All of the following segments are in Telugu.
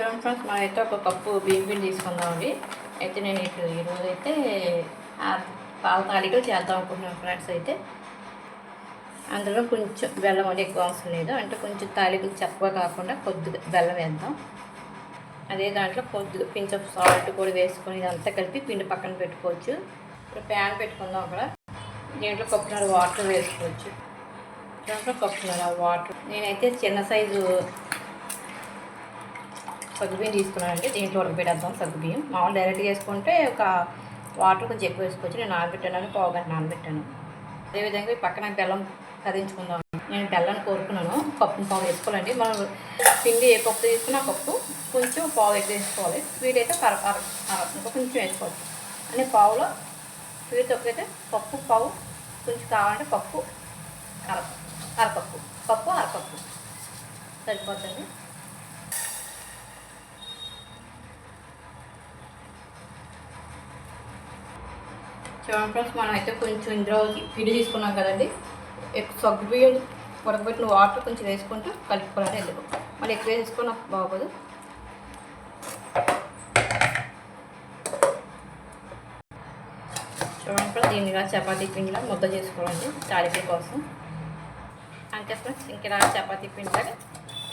చూడండి ఫ్రెండ్స్ మనం అయితే ఒక కప్పు బియ్యం పిండి తీసుకుందామండి అయితే నేను ఇప్పుడు ఈరోజు అయితే పాల తాలికలు చేద్దాం అనుకుంటున్నాను ఫ్రెండ్స్ అయితే. అందులో కొంచెం బెల్లం అనేది ఎక్కువ అవసరం లేదు. అంటే కొంచెం తాలికలు చప్పగా కాకుండా కొద్దిగా బెల్లం వేద్దాం. అదే దాంట్లో కొద్దిగా కొంచెం సాల్ట్ కూడా వేసుకొని ఇదంతా కలిపి పిండి పక్కన పెట్టుకోవచ్చు. ఇప్పుడు ప్యాన్ పెట్టుకుందాం అక్కడ. దీంట్లో కప్పున్నర వాటర్ వేసుకోవచ్చు. దాంట్లో కప్పున్నర వాటర్. నేనైతే చిన్న సైజు సగ్గుబియ్యం తీసుకున్నానండి. దీంట్లో ఉడకబెట్టేద్దాం సగ్గుబియ్యం మామూలు డైరెక్ట్గా వేసుకుంటే ఒక వాటర్ కొంచెం ఎక్కువ వేసుకోవచ్చు నేను నానబెట్టాను పావు గంట నానబెట్టాను. అదేవిధంగా ఈ పక్కన బెల్లం కదించుకుందాం. నేను బెల్లాన్ని కోరుకున్నాను. కప్పు పావు వేసుకోవాలండి. మనం పిండి ఏ కప్పు తీసుకున్నా కప్పు కొంచెం పావు ఎక్కువ వేసుకోవాలి. స్వీట్ అయితే అర అర అర కొంచెం వేసుకోవచ్చు. అనే పావులో స్వీట్ తక్కువైతే పప్పు పావు కొంచెం కావాలంటే పప్పు అర అరపప్పు. పప్పు అరపప్పు. సరిపోతుంది? చూడండి ఫ్రెండ్స్ మనం అయితే కొంచెం ఇందులో పిండి తీసుకున్నాం కదండి. ఎక్కువ సగ్గు బియ్యం ఉడకబెట్టిన వాటర్ కొంచెం వేసుకుంటూ కలుపుకోవాలి ఎందుకు? మళ్ళీ ఎక్కువ వేసుకొని నాకు బాగోదు. చూడండి ఫ్రెండ్స్ దీన్ని చపాతీ పిండిలా ముద్ద చేసుకోవాలండి తాలిపీ కోసం. అంతే ఫ్రెండ్స్ ఇంక ఇలా చపాతీ పిండిలాగా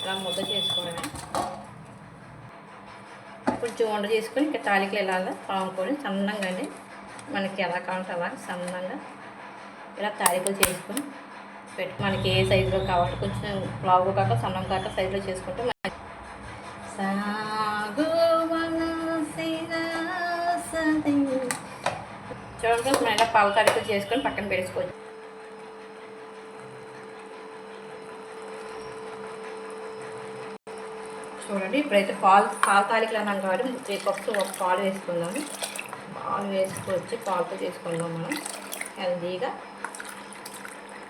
ఇలా ముద్ద చేసుకోవడమే కొంచెం వంట చేసుకొని ఇంకా తాలికలు వెళ్ళాలి పాముకొని సన్నంగా అండి మనకి ఎలా కావాలంటే అలా సన్నంగా ఇలా తాలికలు చేసుకొని పెట్టు మనకి ఏ సైజులో కావాలి కొంచెం లావుగా కాక సన్నం కాక సైజులో చేసుకుంటే సాగు చూడండి మనం ఇలా పాల తాలికలు చేసుకొని పక్కన పెట్టుకోవచ్చు. చూడండి ఇప్పుడైతే పాలు పాల తాలికలు అన్నాం కాబట్టి త్రీ కప్స్ ఒక పాలు వేసుకుందాము. పాలు వేసుకొచ్చి పాలతో చేసుకుందాం మనం. హెల్దీగా.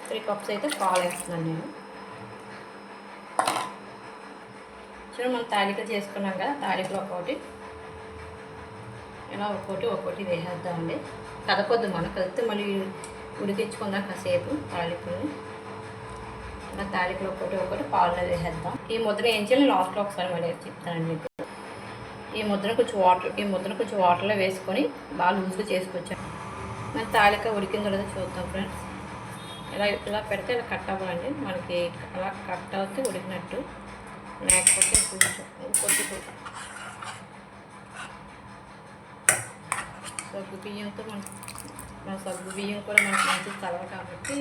త్రీ కప్స్ అయితే పాలు వేస్తున్నాను నేను. చూడండి మనం తాలిక చేసుకున్నాం కదా తాలికలు ఒక్కొక్కటి ఇలా ఒక్కోటి ఒక్కోటి వేసేద్దామండి. కదపొద్దు మనం. కలిపితే మళ్ళీ ఉడికించుకుందాం కాసేపు తాలికల్ని ఇలా తాలికలు ఒకటి ఒక్కొక్కటి పాలలో వేసేద్దాం. ఈ ముద్ర ఏం చేయాలి లాస్ట్లో ఒకసారి మళ్ళీ చెప్తానండి మీకు. ఈ ముద్దను కొంచెం వాటర్ ఈ ముద్దను కొంచెం వాటర్లో వేసుకొని బాగా లూజ్గా చేసుకొచ్చాను. మరి తాలిక ఉడికిందో లేదో చూద్దాం ఫ్రెండ్స్ ఇలా ఇలా పెడితే ఇలా కట్ అవ్వాలండి. మనకి అలా కట్ అవుతే ఉడికినట్టు. లేకపోతే కొంచెం కొంచెం సగ్గు బియ్యంతో మన మన సగ్గు బియ్యం కూడా మనకి మంచి చలవ కాబట్టి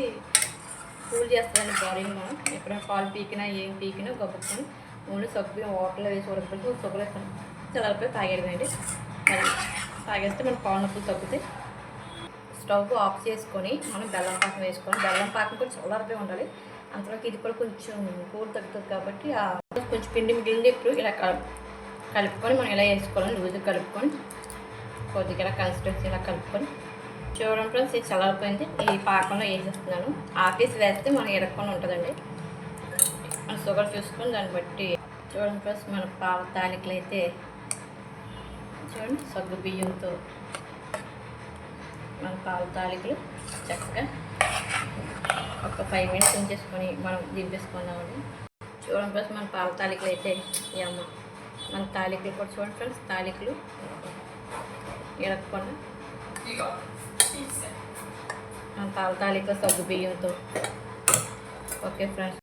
కూల్ చేస్తుందండి బాడీని మనం ఎప్పుడైనా పాలు పీకినా ఏం పీకినా గబ్బుకొని ఓన్లీ సగ్గు బియ్యం వాటర్లో వేసి ఉడకబెట్టి సగ్గులేస్తాను తాగేదండి తాగేయడమేంటి మరి తాగేస్తే మన పావు నొప్పులు తగ్గుతాయి. స్టవ్ ఆఫ్ చేసుకొని మనం బెల్లం పాకం వేసుకొని బెల్లం పాకం కూడా చల్లారిపోయి ఉండాలి. అంతలోకి ఇది కూడా కొంచెం కూర తగ్గుతుంది కాబట్టి కొంచెం పిండి మిగిలింది ఇప్పుడు ఇలా కలుపుకొని మనం ఇలా వేసుకోవాలి లూజు కలుపుకొని కొద్దిగా ఇలా కన్సిస్టెన్సీ ఇలా కలుపుకొని. చూడండి ఫ్రెండ్స్ ఇది చల్లారిపోయింది. ఈ పాకంలో వేసేస్తున్నాను ఆఫీస్ వేస్తే మనం ఇరక్కొని ఉంటుందండి. మన షుగర్ చూసుకొని దాన్ని బట్టి చూడండి ఫ్రెండ్స్ మన పాల తాలికలు అయితే చూడండి సగ్గు బియ్యంతో మన పాల తాలికలు చక్కగా ఒక ఫైవ్ మినిట్స్ ఉంచేసుకొని మనం దింపేసుకుందామండి. చూడండి ఫ్రెండ్స్ మన పాల తాలికలు అయితే ఈ అమ్మ మన తాలికలు కూడా చూడండి ఫ్రెండ్స్ తాలికలు ఎరగకుండా మన పాల తాలికలు సగ్గు బియ్యంతో. Okay friends.